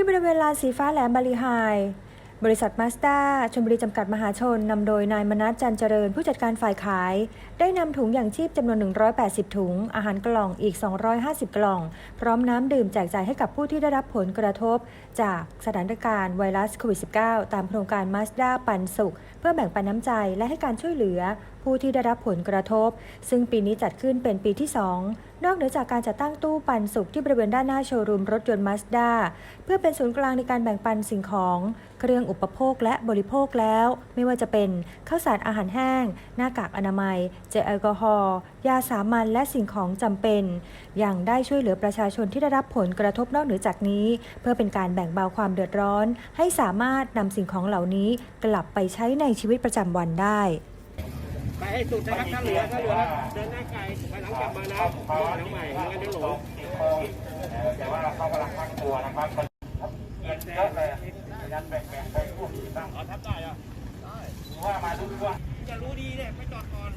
ที่บริเวณลานสีฟ้าแหลมบาลีไฮบริษัทมาสด้าชลบุรีจำกัดมหาชน นำโดยนายมนัสจันเจริญผู้จัดการฝ่ายขาย ได้นำถุงอย่างชีพจำนวน 180 ถุง อาหารกล่องอีก 250 กล่อง พร้อมน้ำดื่มแจกจ่ายให้กับผู้ที่ได้รับผลกระทบ จากสถานการณ์ไวรัสโควิด -19 ตามโครงการมาสด้าปันสุข เพื่อแบ่งปันน้ำใจและให้การช่วยเหลือ ผู้ที่ได้รับผลกระทบ ซึ่งปีนี้จัดขึ้นเป็นปีที่ 2นอกเหนือจากการจัดตั้งตู้ปันสุขที่บริเวณด้านหน้าโชว์รูมรถยนต์มาสด้าเพื่อเป็นศูนย์กลางในการแบ่งปันสิ่งของ เครื่องอุปโภคและบริโภคแล้ว ไม่ว่าจะเป็นข้าวสารอาหารแห้ง หน้ากากอนามัย เจลแอลกอฮอล์ยาสามัญและสิ่งของจำเป็นอย่างได้ช่วยเหลือประชาชนที่ได้รับผลกระทบนอกเหนือจากนี้ เพื่อเป็นการแบ่งเบาความเดือดร้อน ให้สามารถนำสิ่งของเหล่านี้กลับไปใช้ในชีวิตประจำวันได้ ไปให้สุดนะครับถ้าเหลือถ้าเหลือเดินหน้าไกลไปหลังกลับมานะหลังใหม่ไม่งั้นเดี๋ยวหลงแต่ว่าเขากำลังตั้งตัวนะครับเงินเยอะเลยยันแบ่งๆไปพวกที่ตั้งอ๋อทับได้อะว่ามาทุกว่าจะรู้ดีเนี่ยไปจอดก่อน